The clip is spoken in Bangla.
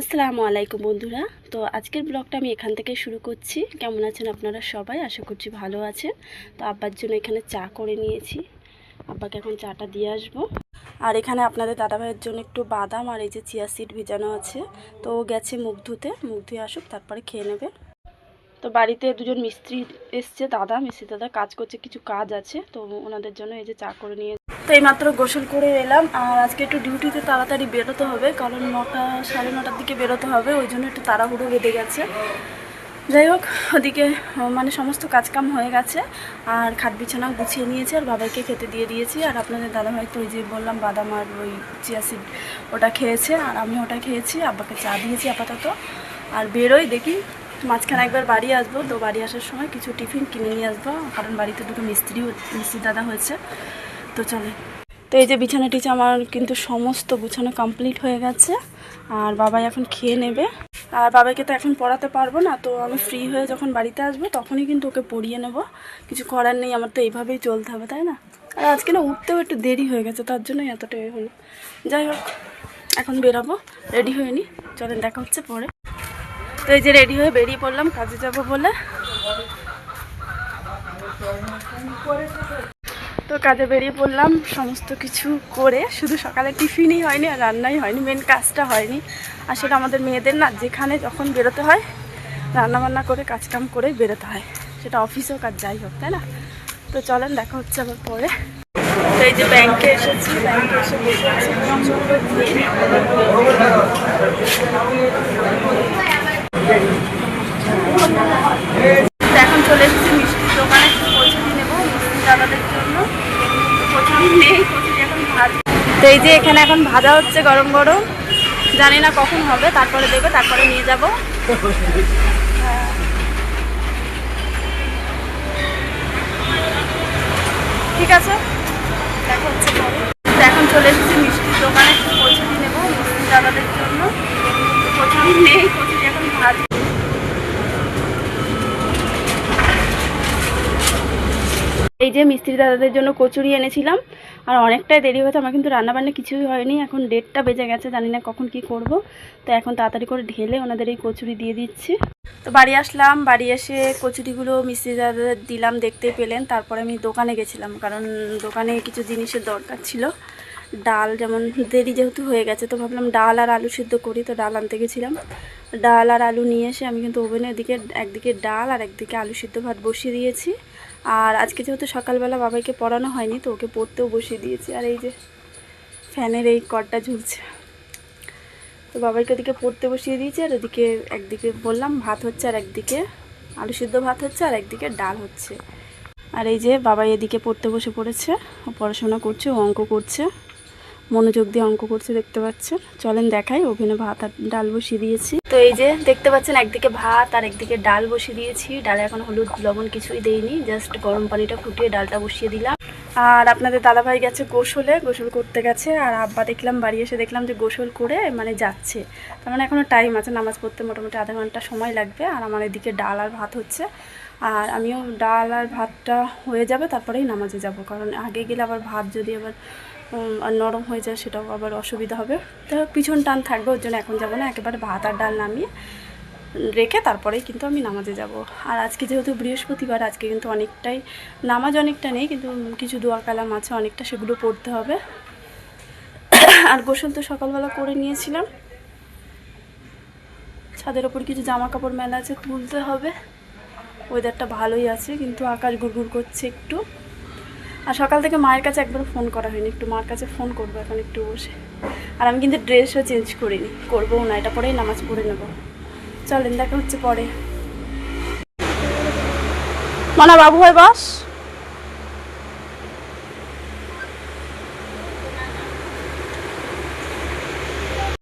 আসসালামু আলাইকুম বন্ধুরা। তো আজকের ব্লগটা আমি এখান থেকে শুরু করছি। কেমন আছেন আপনারা সবাই? আশা করছি ভালো আছেন। তো আব্বার জন্য এখানে চা করে নিয়েছি। আব্বাকে এখন চাটা দিয়ে আসব। আর এখানে আপনাদের দাদাভাইয়ের জন্য একটু বাদাম আর এই যে চিয়া সিড ভিজানো আছে। তো ও গেছে মুখ ধুতে। মুখ ধুয়ে আসুক, তারপরে খেয়ে নেবে। তো বাড়িতে দুজন মিস্ত্রি এসছে, দাদা, মিস্ত্রি দাদা কাজ করছে, কিছু কাজ আছে। তো ওনাদের জন্য এই যে চা করে নিয়ে তো এইমাত্র গোসল করে এলাম। আর আজকে একটু ডিউটিতে তাড়াতাড়ি বেরোতে হবে, কারণ নটা, সাড়ে নটার দিকে বেরোতে হবে, ওই জন্য একটু তাড়াহুড়ো বেঁধে গেছে। যাই হোক, ওদিকে মানে সমস্ত কাজকাম হয়ে গেছে, আর খাট বিছানা গুছিয়ে নিয়েছি, আর বাবাইকে খেতে দিয়ে দিয়েছি। আর আপনাদের দাদাভাই তো ওই যে বললাম, বাদাম আর ওই চিয়া সিড ওটা খেয়েছে, আর আমি ওটা খেয়েছি, আব্বাকে চা দিয়েছি আপাতত। আর বেরোই দেখি, মাঝখানে একবার বাড়ি আসব, তো বাড়ি আসার সময় কিছু টিফিন কিনে নিয়ে আসব, কারণ বাড়িতে দুটো মিস্ত্রি মিস্ত্রি দাদা হয়েছে। তো চলে। তো এই যে বিছানা টিচা আমার কিন্তু সমস্ত গুছানো কমপ্লিট হয়ে গেছে, আর বাবাই এখন খেয়ে নেবে। আর বাবাকে তো এখন পড়াতে পারব না, তো আমি ফ্রি হয়ে যখন বাড়িতে আসব তখনই কিন্তু ওকে পড়িয়ে নেব। কিছু করার নেই, আমার তো এইভাবেই চলতে হবে, তাই না? আর আজকে না উঠতেও একটু দেরি হয়ে গেছে, তার জন্যই এতটা হলো। যাই হোক, এখন বেরাবো রেডি হয়ে নি। চলেন, দেখা হচ্ছে পরে। তো এই যে রেডি হয়ে বেরিয়ে পড়লাম, কাজে যাব বলে। তো কাজে বেরিয়ে পড়লাম, সমস্ত কিছু করে, শুধু সকালে টিফিনই হয়নি আর রান্নাই হয়নি মেন কাজটা হয়নি। আসলে আমাদের মেয়েদের না, যেখানে যখন বেরোতে হয়, রান্নাবান্না করে, কাজকাম করে বেরোতে হয়। সেটা অফিস হোক আর যাই হোক, তাই না? তো চলেন, দেখা হচ্ছে আবার পরে। তো এই যে ব্যাংকে এসেছি ব্যাংকে এসে বসে আছি ভিড়। তো এখন চলে এসেছি মিষ্টির দোকানে একটু কচুরি নেব মিষ্টি দাদাদের জন্য কচুরি নেই কচুরি এখন ভাজ তো এই যে এখানে এখন ভাজা হচ্ছে গরম গরম। জানি না কখন হবে, তারপরে দেবে, তারপরে নিয়ে যাব। ঠিক আছে? এখন চলে এসেছি মিষ্টির দোকানে, একটু কচুরি নেব মিষ্টি দাদাদের জন্য। কচুরি নেই কচুরি এখন ভাজ এই যে মিস্ত্রি দাদাদের জন্য কচুরি এনেছিলাম, আর অনেকটাই দেরি হয়েছে, আমার কিন্তু রান্নাবান্না কিছুই হয়নি, এখন ডেটটা বেজে গেছে, জানি না কখন কি করব। তো এখন তাড়াতাড়ি করে ঢেলে ওনাদের এই কচুরি দিয়ে দিচ্ছি। তো বাড়ি আসলাম, বাড়ি এসে কচুরিগুলো মিস্ত্রি দাদাদের দিলাম, দেখতে পেলেন, তারপরে আমি দোকানে গেছিলাম, কারণ দোকানে কিছু জিনিসের দরকার ছিল। ডাল যেমন দেরি যেহেতু হয়ে গেছে, তো ভাবলাম ডাল আর আলু সিদ্ধ করি, তো ডাল আনতে গেছিলাম। ডাল আর আলু নিয়ে এসে আমি কিন্তু ওভেনের দিকে একদিকে ডাল আর একদিকে আলু সিদ্ধ ভাত বসিয়ে দিয়েছি। আর আজকে যেহেতু সকালবেলা বাবাইকে পড়ানো হয়নি, তো ওকে পড়তেও বসিয়ে দিয়েছি। আর এই যে ফ্যানের এই কর্ডটা ঝুলছে। তো বাবাইকে ওদিকে পড়তে বসিয়ে দিয়েছি, আর ওদিকে একদিকে বললাম ভাত হচ্ছে আর একদিকে আলু সিদ্ধ ভাত হচ্ছে আর একদিকে ডাল হচ্ছে। আর এই যে বাবাই এদিকে পড়তে বসে পড়েছে, ও পড়াশোনা করছে, ও অঙ্ক করছে। মনোযোগ দিয়ে অঙ্ক করছে, দেখতে পাচ্ছেন। চলেন দেখাই ওভেনে ভাত আর ডাল বসিয়ে দিয়েছি। তো এই যে, দেখতে পাচ্ছেন, একদিকে ভাত আর একদিকে ডাল বসিয়ে দিয়েছি। ডালে এখন হলুদ, লবণ কিছুই দেইনি, জাস্ট গরম পানিটা ফুটিয়ে ডালটা বসিয়ে দিলাম। আর আপনাদের দাদাভাই গেছে গোসলে, গোসল করতে গেছে। আর আব্বা দেখলাম, বাড়ি এসে দেখলাম যে গোসল করে মানে যাচ্ছে। তার মানে এখনও টাইম আছে, নামাজ পড়তে মোটামুটি আধা ঘণ্টা সময় লাগবে। আর আমার এদিকে ডাল আর ভাত হচ্ছে। আর আমিও ডাল আর ভাতটা হয়ে যাবে, তারপরেই নামাজে যাব। কারণ আগে গেলে আবার ভাত যদি আবার নরম হয়ে যায়, সেটাও আবার অসুবিধা হবে। তো পিছন টান থাকবে, ওর জন্য এখন যাব না, একেবারে ভাত আর ডাল নামিয়ে রেখে তারপরেই কিন্তু আমি নামাজে যাব। আর আজকে যেহেতু বৃহস্পতিবার, আজকে কিন্তু অনেকটাই, নামাজ অনেকটা নেই, কিন্তু কিছু দোয়া কালাম আছে, অনেকটা সেগুলো পড়তে হবে। আর গোসল তো সকালবেলা করে নিয়েছিলাম। ছাদের ওপর কিছু জামা কাপড় মেলা আছে তুলতে হবে। ওয়েদারটা ভালোই আছে, কিন্তু আকাশ ঘুরঘুর করছে একটু। আর সকাল থেকে মায়ের কাছে একবার ফোন করা হয়নি, একটু মার কাছে ফোন করব এখন একটু বসে। আর আমি কিন্তু ড্রেসও চেঞ্জ করিনি করব না, এটা পরেই নামাজ পড়ে নেব। চলেন, দেখা হচ্ছে পরে। মানা, বাবু হয় বাস।